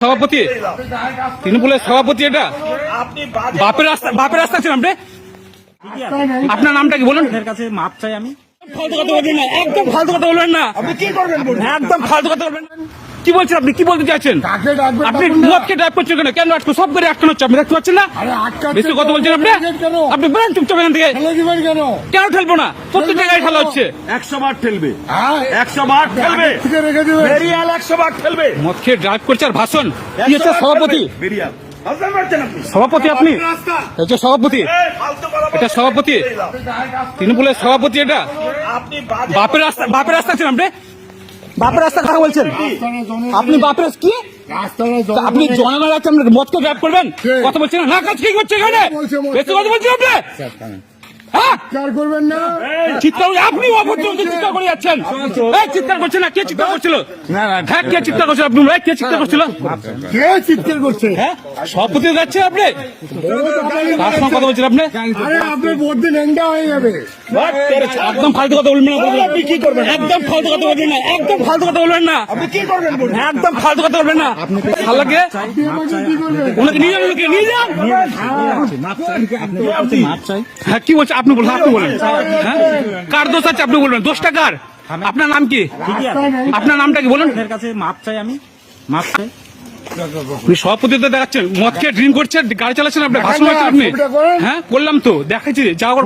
সভাপতি তৃণমূলের সভাপতি এটা? বাপের রাস্তা বাপের রাস্তা ছিলাম রে। আপনার নামটা কি বলুন? কাছে মাপ চাই আমি। ফালতু কথা বলবেন না একদম ফালতু কথা বলবেন না। আপনি কি করবেন বলুন? একদম ফালতু কথা বলবেন কি বলছেন আপনি? কি বলতে চাইছেন? আপনি মদকে ড্রাইভ করছেন কেন? কেন আটকো সব করে আটকানো হচ্ছে? আপনি দেখতে পাচ্ছেন না? বেশি কথা বলছেন আপনি? আপনি চুপচাপ এখান থেকে। কেন? কেন ঠেলবো না? প্রত্যেক জায়গায় খেলা হচ্ছে। একশো বার ঠেলবে। হ্যাঁ? একশো বার ঠেলবে। বেরিয়াল একশো বার ঠেলবে। মদ খেয়ে ড্রাইভ করছে আর ভাষণ। কি হচ্ছে সভাপতি? বেরিয়াল। সভাপতি আপনি? এটা সভাপতি। এটা সভাপতি? তৃণমূলের সভাপতি এটা? বাপের রাস্তা বাপের রাস্তা ছিলাম রে। বাপের রাস্তা কথা বলছেন? আপনি বাপের কি? আপনি জনগণ আছে মতকে মদকে ড্রাইভ করবেন? কথা বলছেন না? কাজ কি করছে এখানে। বলছে বেশি কথা বলছেন আপনি? চিৎকার করবেন না। চিৎকার আপনি অভদ্র চিৎকার করে যাচ্ছেন। এই চিৎকার করছেন না কে চিৎকার করছিল? না না। হ্যাঁ কে চিৎকার করছিল? আপনি কে চিৎকার করছিল? কে চিৎকার করছে? হ্যাঁ? সভাপতি আপনি? কার সঙ্গে কথা বলছেন আপনি? আরে আপনার বদ্যি লেঙ্গা হয়ে যাবে। একদম ফালতু কথা বলবেন না আপনি। কি করবেন? একদম ফালতু কথা বলবেন না একদম ফালতু কথা বলবেন না। আপনি কি করবেন একদম ফালতু কথা বলবেন না। শালাকে আপনি আমাকে কি করবেন ওনাকে নিয়ে যান ওনাকে নিয়ে যান মাপ চাই আপনার কাছে মাপ চাই। হ্যাঁ কি বলছে? আপনি বলুন আপনি বলেন। হ্যাঁ? কার দোষ আছে আপনি বলবেন? দোষটা কার? আপনার নাম কি? আপনার নামটা কি বলুন? এর কাছে মাপ চাই আমি। মাপ চাই। আপনি সভাপতিতে দেখাচ্ছেন মদ খেয়ে ড্রিঙ্ক করছেন গাড়ি চালাচ্ছেন আপনি ভাষণ আপনি। হ্যাঁ? করলাম তো দেখাচ্ছি যা করে